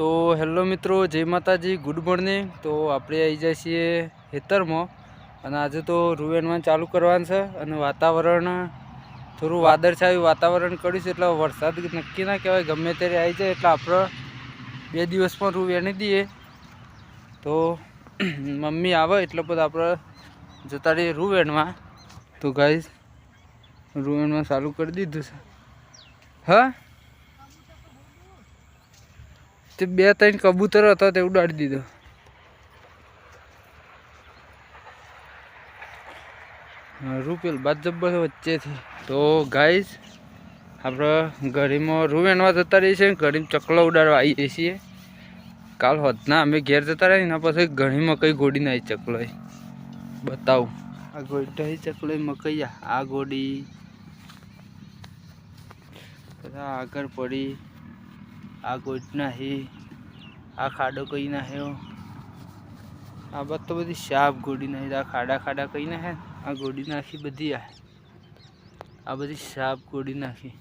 તો હેલો મિત્રો, જય માતાજી, ગુડ મોર્નિંગ. તો આપણે આવી જાય છીએ ખેતરમાં અને આજે તો રૂવેનમાં ચાલુ કરવાનું છે અને વાતાવરણ, થોડું વાદળછાયું વાતાવરણ કર્યું છે, એટલે વરસાદ નક્કી ના કહેવાય, ગમે ત્યારે આવી જાય, એટલે આપણે બે દિવસમાં રૂ વેણી દઈએ. તો મમ્મી આવે, એટલે બધા આપણે જતા રહીએ રૂવેણમાં તો ગાઈઝ રૂવેણમાં ચાલુ કરી દીધું છે. હા? તે બે ત્રણ કબૂતર હતા તે ઉડાડી દીધો. રૂપેલ બાદ જબ્બર વચ્ચેથી. તો ગાઈઝ આપણે ઘડીમાં રૂ વેણવા જતા રહીએ છીએ ઘડીમાં ચકલો ઉડાડવા આવીએ છીએ. કાલ હોતના અમે ઘેર જતા રહીએ એના પછી ઘણીમાં કઈ ગોડી ના આવી ચકલો બતાવું. આ ગોડી ચકલો મકૈયા, આ ગોડી. આગળ પડી. આ ગોટ નાહી, આ ખાડો કઈ નાખ્યો આ બાદ તો બધી સાપ ગોડી નાખી આ ખાડા ખાડા કઈ નાખે આ ગોડી નાખી બધી આ. આ બધી સાપ ગોડી નાખી.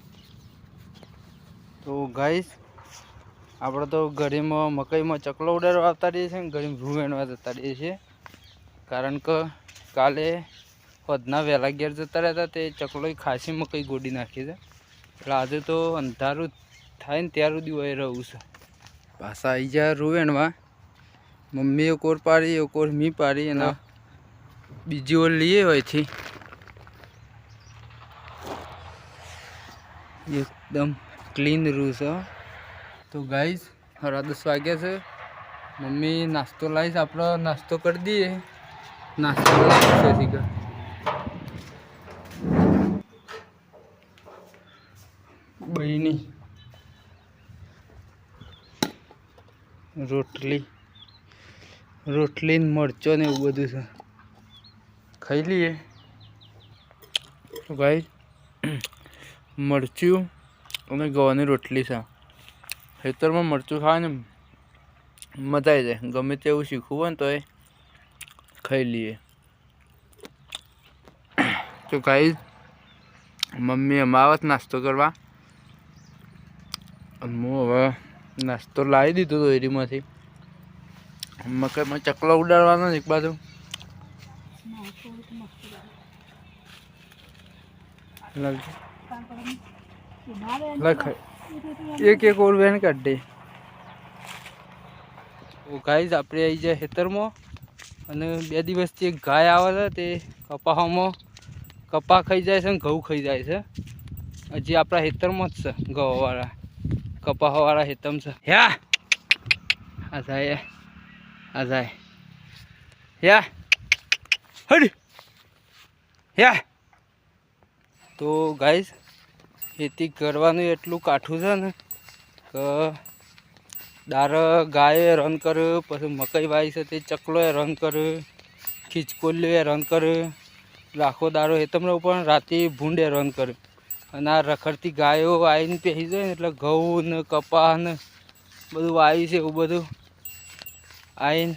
તો ગાઈશ આપણે તો ઘડીમાં મકાઈમાં ચકલો ઉડાડવા આવતા રહીએ છીએ ઘડીમાં રૂ જતા રહીએ છીએ. કારણ કે કાલે પદના વહેલા ઘેર જતા રહેતા તે ચકલોએ ખાસી મકાઈ ગોડી નાખી છે. એટલે આજે તો અંધારું થાય ને ત્યાર સુધી હોય રહું છે. પાછા આવી જાય રૂવેણમાં. મમ્મીએ કોર પાડી એ કોર મી પાડી અને બીજી ઓર લઈએ હોયથી એકદમ ક્લીન રૂ છે તો ગાઈઝ હરા દસ વાગ્યા છે. મમ્મી નાસ્તો લાવીશ આપણો નાસ્તો કરી દઈએ. નાસ્તો લાવીશ બહેની રોટલી રોટલી મરચો ને એવું બધું છે. ખાઈ લઈએ. ભાઈ, મરચું અને ગવાની રોટલી છે. ખેતરમાં મરચું ખાવાની મજા આવી જાય. ગમે તેવું શીખવું હોય ને તો એ ખાઈ લઈએ. તો ખાઈ મમ્મી અમાવત નાસ્તો કરવા. અને હું હવે નાસ્તો લાવી દીધો હતો એરીમાંથી. મકઈમાં ચકલો ઉડાડવાનો એક બાજુ. એક એક ઓર વેન કાઢ દે. ગાય આપણે આવી જાય ખેતરમાં અને બે દિવસથી એક ગાય આવે છે, તે કપાવામાં કપા ખાઈ જાય છે ને ઘઉં ખાઈ જાય છે. હજી આપણા ખેતરમાં જ છે ઘઉંવાળા કપાવાળા હેતમ છે. યા! આ જાય આ જાય. યા! હડી! યા! તો ગાઈસ ખેતી કરવાનું એટલું કાઠું છે ને કે દાર ગાયે રન કર્યું પછી મકાઈ વાય છે તે ચકલોએ રન કર્યું ખીચકોલીએ રન કર્યું લાખો દારો હેતમનો પણ રાતે ભૂંડે રન કર્યું અને આ રખડતી ગાયો આવીને પહેરી જાય ને એટલે ઘઉં ને કપા ને બધું વાવી છે એવું બધું. આવીને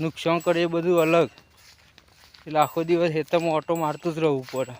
નુકસાન કરે એ બધું અલગ. એટલે આખો દિવસ હેતમાં ઓટો મારતું જ રહેવું પડે.